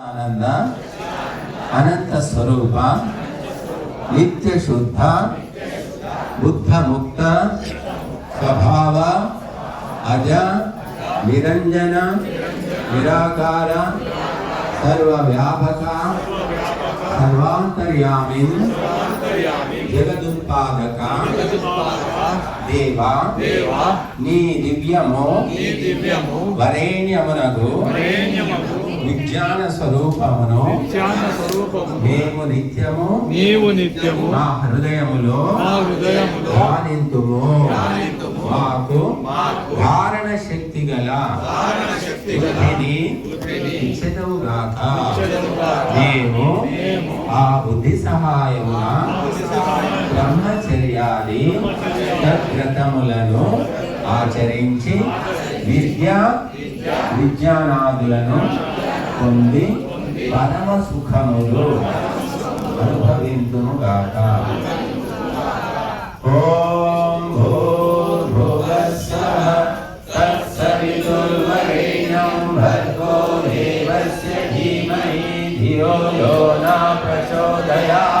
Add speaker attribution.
Speaker 1: ఆనంద అనంత స్వరూప నిత్య శుద్ధ బుద్ధ ముక్త స్వభావ అజ నిరంజన నిరాకార సర్వవ్యాపక సర్వాంతర్యామిన్ జగదుత్పాదక దేవా నీ దివ్యము వరేణ్యమునకు విజ్ఞాన స్వరూపమును
Speaker 2: జ్ఞాన స్వరూపము
Speaker 1: మేము నిత్యము
Speaker 2: నీవు నిత్యము
Speaker 1: మా హృదయములో
Speaker 2: మా హృదయములో
Speaker 1: ధ్యానింతుము. మాకు ధారణ శక్తి గల
Speaker 2: ధారణ శక్తి గల
Speaker 1: ఇచ్చదవుగాక
Speaker 2: ఇచ్చెదవుగాక.
Speaker 1: మేము ఆ బుద్ధి సహాయమున బ్రహ్మచర్యాది తద్వ్రతములను ఆచరించి విద్య విజ్ఞానాదులను పొంది పరమ సుఖములు. అనుభవింతును గాక. ఓం భూర్భువస్వ తత్సవితుర్వరేణ్యం భర్గో దేవస్య ధీమహి ధియో యో న ప్రచోదయాత్.